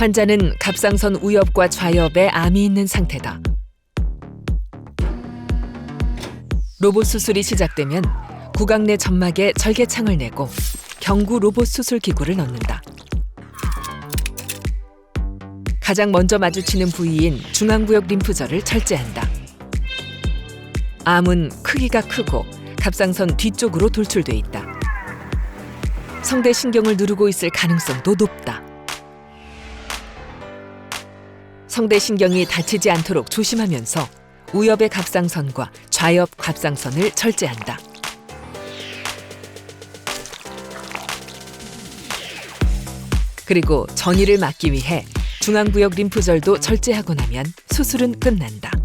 환자는 갑상선 우엽과 좌엽에 암이 있는 상태다. 로봇 수술이 시작되면 구강 내 점막에 절개창을 내고 경구 로봇 수술 기구를 넣는다. 가장 먼저 마주치는 부위인 중앙구역 림프절을 절제한다. 암은 크기가 크고 갑상선 뒤쪽으로 돌출돼 있다. 성대 신경을 누르고 있을 가능성도 높다. 성대 신경이 다치지 않도록 조심하면서 우엽의 갑상선과 좌엽 갑상선을 절제한다. 그리고 전이를 막기 위해 중앙구역 림프절도 절제하고 나면 수술은 끝난다.